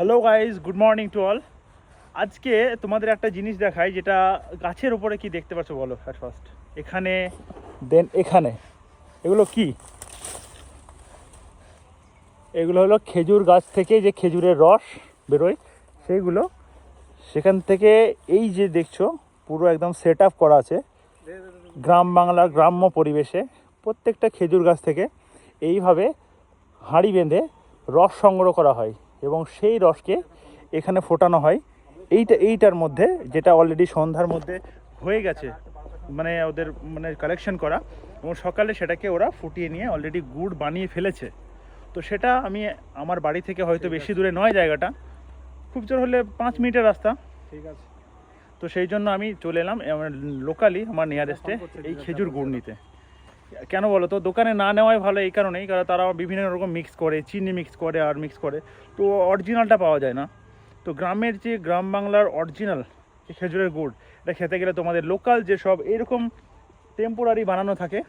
Hello guys good morning to all আজকে তোমাদের একটা জিনিস দেখাই, যেটা গাছের উপরে কি দেখতে পাচ্ছ বলো ফার্স্ট এখানে দেন এখানে। এগুলো কি? এগুলো হলো খেজুর গাছ থেকে যে খেজুরের রস বেরোয়, সেইগুলো। সেখান থেকে এই যে দেখছ, পুরো একদম সেট আপ করা আছে। গ্রাম বাংলার গ্রাম্য পরিবেশে প্রত্যেকটা খেজুর গাছ থেকে এইভাবে হাঁড়ি বেঁধে রস সংগ্রহ করা হয়। এবং সেই রসকে এখানে ফোটানো হয়। এইটা এইটার মধ্যে যেটা অলরেডি সন্ধ্যার মধ্যে হয়ে গেছে মানে ওদের মানে কালেকশন করা এবং সকালে সেটাকে ওরা ফুটিয়ে নিয়ে অলরেডি গুড় বানিয়ে ফেলেছে। তো সেটা আমি আমার বাড়ি থেকে হয়তো বেশি দূরে নয় জায়গাটা খুব জোর হলে পাঁচ মিনিটের রাস্তা। ঠিক আছে। তো সেই জন্য আমি চলে এলাম লোকালি আমার নিয়ারেস্টে এই খেজুর গুড় নিতে। কেন বলো তো? দোকানে না নেওয়াই ভালো এই কারণেই, কারণ তারা বিভিন্ন রকম মিক্স করে, চিনি মিক্স করে আর মিক্স করে। তো অরিজিনালটা পাওয়া যায় না। তো গ্রামের যে গ্রাম বাংলার অরিজিনাল খেজুরের গুড়, এটা খেতে গেলে তোমাদের লোকাল যেসব এরকম টেম্পোরারি বানানো থাকে,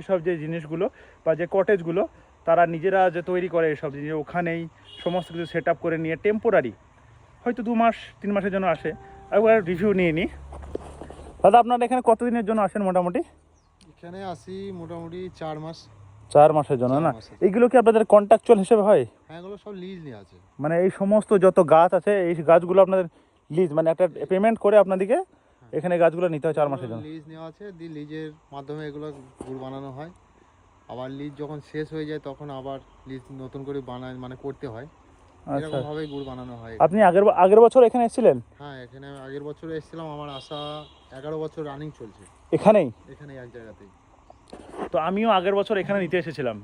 এসব যে জিনিসগুলো বা যে কটেজগুলো তারা নিজেরা যে তৈরি করে এসব জিনিস, ওখানেই সমস্ত কিছু সেট করে নিয়ে টেম্পোরারি হয়তো দু মাস, তিন মাসের জন্য আসে। একবার রিভিউ নিয়ে নিই দাদা, আপনারা এখানে কতদিনের জন্য আসেন মোটামুটি? এখানে আসি মোটামুটি চার মাস। চার মাসের জন্য না। এইগুলো কি আপনাদের কন্ট্রাকচুয়াল হিসেবে হয়? হ্যাঁ এগুলো সব লিজ নিয়ে আছে। মানে এই সমস্ত যত গাছ আছে এই গাছগুলো আপনাদের লিজ মানে একটা পেমেন্ট করে আপনাদেরকে এখানে গাছগুলো নিতে হয় চার মাসের জন্য। লিজ নেওয়া আছে দি লিজের মাধ্যমে এগুলো গুড় বানানো হয়। আবার লিজ যখন শেষ হয়ে যায় তখন আবার লিজ নতুন করে বানায় মানে করতে হয়। আচ্ছা। এরকম গুড় বানানো হয়। আপনি আগের আগের বছর এখানে এসেছিলেন? হ্যাঁ এখানে আগের বছর এসেছিলাম আমার আসা এগারো বছর রানিং চলছে। এখানেই? এখানে এক জায়গাতেই। তো আমিও আগের বছর এখানে নিতে এসেছিলাম।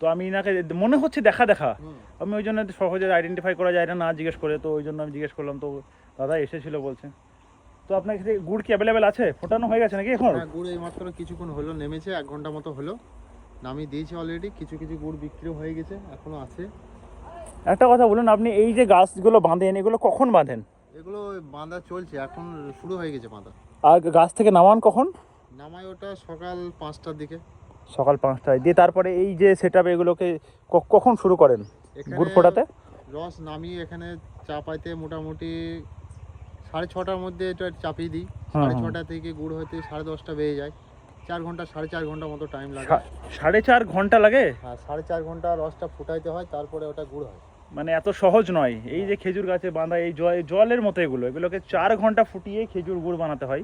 তো আমি ইনাকে মনে হচ্ছে দেখা দেখা। আমি ওই জন্য সহজে আইডেন্টিফাই করা যায় না না জিজ্ঞেস করে তো ওই জন্য আমি জিজ্ঞেস করলাম তো দাদা এসেছিল বলছে। তো আপনার কাছে গুড় কি অ্যাভেলেবেল আছে? ফোটানো হয়ে গেছে নাকি এখন? হ্যাঁ গুড় এই মাত্র কিছুক্ষণ হলো নেমেছে এক ঘণ্টা মতো হলো। নামিয়ে দিয়েছি অলরেডি কিছু কিছু গুড় বিক্রি হয়ে গেছে এখনও আছে। একটা কথা বলুন আপনি এই যে গাছগুলো বাঁধেন এগুলো কখন বাঁধেন? এগুলো বাঁধা চলছে এখন শুরু হয়ে গেছে বাঁধা। আর গাছ থেকে নামান কখন? নামায় ওটা সকাল পাঁচটার দিকে। সকাল পাঁচটায়। দিয়ে তারপরে এই যে সেট এগুলোকে কখন শুরু করেন? গুড় ফোটাতে? রস নামিয়ে এখানে চাপাইতে মোটামুটি সাড়ে ছটার মধ্যে এটা চাপিয়ে দিই। সাড়ে ছটা থেকে গুড় হতে সাড়ে দশটা বেজে যায়। চার ঘণ্টা সাড়ে চার ঘণ্টা মতো টাইম লাগে। সাড়ে চার ঘণ্টা লাগে? হ্যাঁ সাড়ে চার ঘণ্টা রসটা ফুটাইতে হয় তারপরে ওটা গুড় হয়। মানে এত সহজ নয়। এই যে খেজুর গাছে বাঁধা এই জল জলের মতো এগুলো। এগুলোকে চার ঘণ্টা ফুটিয়ে খেজুর গুড় বানাতে হয়।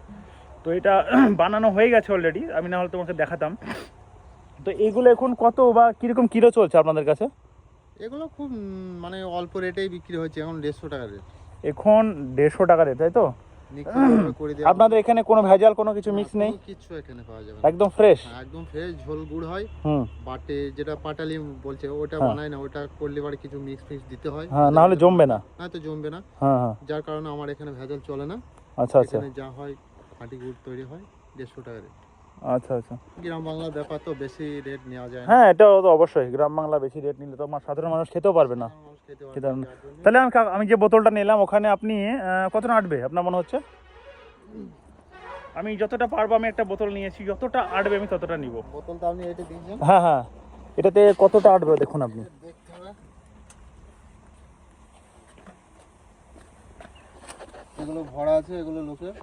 তো এটা বানানো হয়ে গেছে অলরেডি আমি না হলে তোমাকে দেখাতাম। তো এগুলো এখন কত বা কীরকম কিলো চলছে আপনাদের কাছে? এগুলো খুব মানে অল্প রেটেই বিক্রি হচ্ছে এখন দেড়শো টাকা রেট এখন দেড়শো টাকা রেট তাই তো? আপনাদের এখানে কোনো ভেজাল কোনো কিছু মিক্স নেই? কিছু এখানে পাওয়া যাবে একদম ফ্রেশ হ্যাঁ, একদম ফ্রেশ ঝোল গুড় হয়। হুম। বাটে যেটা পাটালি বলছে ওটা হ্যাঁ। বানায় না ওটা করলে পরে কিছু মিক্স ফিক্স দিতে হয়। হ্যাঁ না হলে জমবে না। না তো জমবে না। হ্যাঁ হ্যাঁ। যার কারণে আমার এখানে ভেজাল চলে না। আচ্ছা আচ্ছা। এখানে যা হয় খাঁটি গুড় তৈরি হয় দেড়শো টাকা রেট আচ্ছা আচ্ছা। গ্রাম বাংলার ব্যাপার তো বেশি রেট নেওয়া যায় না। হ্যাঁ এটা তো অবশ্যই। গ্রাম বাংলা বেশি রেট নিলে তো আমার সাধারণ মানুষ খেতেও পারবে না। তাহলে আমি আমি যে বোতলটা নিলাম ওখানে আপনি কতটা আটবে আপনার মনে হচ্ছে? আমি যতটা পারব আমি একটা বোতল নিয়েছি যতটা আটবে আমি ততটা নিব। বোতলটা আপনি এটা দিয়েছেন? হ্যাঁ হ্যাঁ। এটাতে কতটা আটবে দেখুন আপনি। এগুলো ভরা আছে এগুলো লোকের।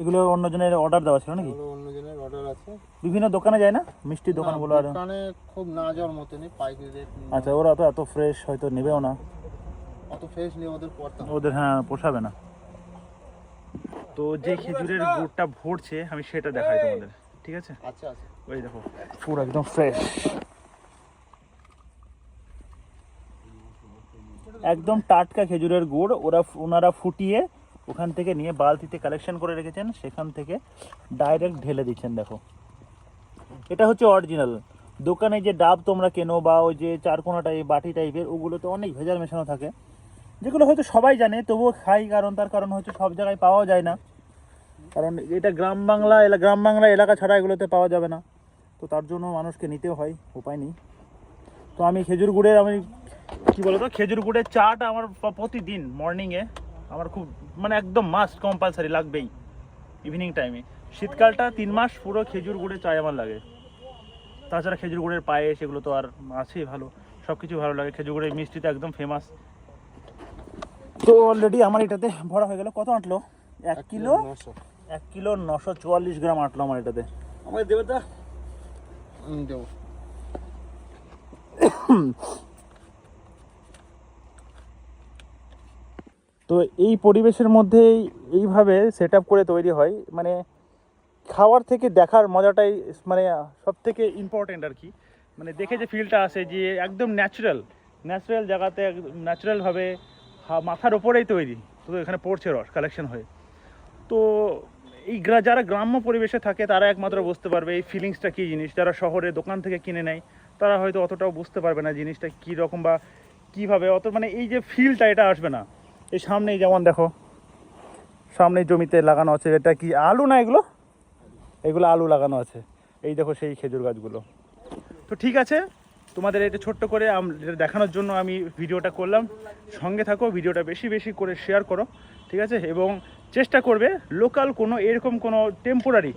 এগুলো অন্যজনের অর্ডার দেওয়া ছিল নাকি? এগুলো অন্যজনের অর্ডার আছে। বিভিন্ন দোকানে যায় না? মিষ্টির দোকান বলো আর দোকানে খুব না যাওয়ার মতনই পাইকারি রেট আচ্ছা ওরা তো এত ফ্রেশ হয়তো নেবেও না। অত ফ্রেশ নিয়ে ওদের পড়তাম ওদের হ্যাঁ পোষাবে না। তো যে খেজুরের গুড়টা ভরছে আমি সেটা দেখাই তোমাদের। ঠিক আছে? আচ্ছা আচ্ছা। ওই দেখো পুরো একদম ফ্রেশ একদম টাটকা খেজুরের গুড় ওরা ওনারা ফুটিয়ে ওখান থেকে নিয়ে বালতিতে কালেকশন করে রেখেছেন, সেখান থেকে ডাইরেক্ট ঢেলে দিচ্ছেন, দেখো। এটা হচ্ছে অরিজিনাল দোকানে যে ডাব তোমরা কেনো বা ওই যে চারকোনা টাইপ বাটি টাইপের ওগুলোতে অনেক ভেজাল মেশানো থাকে। যেগুলো হয়তো সবাই জানে, তবুও খাই কারণ, তার কারণ হচ্ছে সব জায়গায় পাওয়া যায় না। কারণ এটা গ্রাম বাংলা এলা, গ্রাম বাংলা এলাকা ছাড়া এগুলোতে পাওয়া যাবে না। তো তার জন্য মানুষকে নিতেও হয়, উপায় নেই। তো আমি খেজুর গুড়ের, আমি কি বলতো, খেজুর গুড়ের চাটা আমার প্রতিদিন মর্নিংয়ে আমার খুব মানে একদম মাস্ট কম্পালসারি লাগবেই ইভিনিং টাইমে শীতকালটা তিন মাস পুরো খেজুর গুড়ের চাই আমার লাগে। তাছাড়া খেজুর গুড়ের পায়েস এগুলো তো আর আছেই ভালো সব কিছু ভালো লাগে। খেজুর গুড়ের মিষ্টি তো একদম ফেমাস তো অলরেডি আমার এটাতে ভরা হয়ে গেল। কত আঁটলো? এক কিলো? এক কিলো নশো চুয়াল্লিশ গ্রাম আঁটলো আমার এটাতে। আমাকে দেবে তা? দেবো। তো এই পরিবেশের মধ্যেই এইভাবে সেট করে তৈরি হয়। মানে খাওয়ার থেকে দেখার মজাটাই মানে সব থেকে ইম্পর্টেন্ট আর কি। মানে দেখে যে ফিলটা আসে যে একদম ন্যাচারাল ন্যাচারাল জায়গাতে ন্যাচারালভাবে মাথার ওপরেই তৈরি। তো এখানে পড়ছে রস কালেকশন হয়ে। তো এই যারা গ্রাম্য পরিবেশে থাকে, তারা একমাত্র বুঝতে পারবে এই ফিলিংসটা কী জিনিস। যারা শহরে দোকান থেকে কিনে নেয়, তারা হয়তো অতটাও বুঝতে পারবে না জিনিসটা কী রকম বা কীভাবে। অত মানে এই যে ফিলটা এটা আসবে না। এই সামনেই যেমন দেখো, সামনেই জমিতে লাগানো আছে, এটা কি আলু না এগুলো? এগুলো আলু লাগানো আছে। এই দেখো সেই খেজুর গাছগুলো। তো ঠিক আছে, তোমাদের এটা ছোট্ট করে দেখানোর জন্য আমি ভিডিওটা করলাম। সঙ্গে থাকো, ভিডিওটা বেশি বেশি করে শেয়ার করো, ঠিক আছে? এবং চেষ্টা করবে লোকাল কোনো এরকম কোনো টেম্পোরারি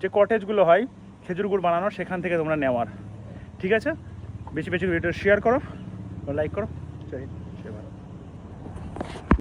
যে কটেজগুলো হয়, খেজুর গুড় বানানোর সেখান থেকে তোমরা নেওয়ার। ঠিক আছে? বেশি বেশি ভিডিওটা শেয়ার করো, লাইক করো ভারত।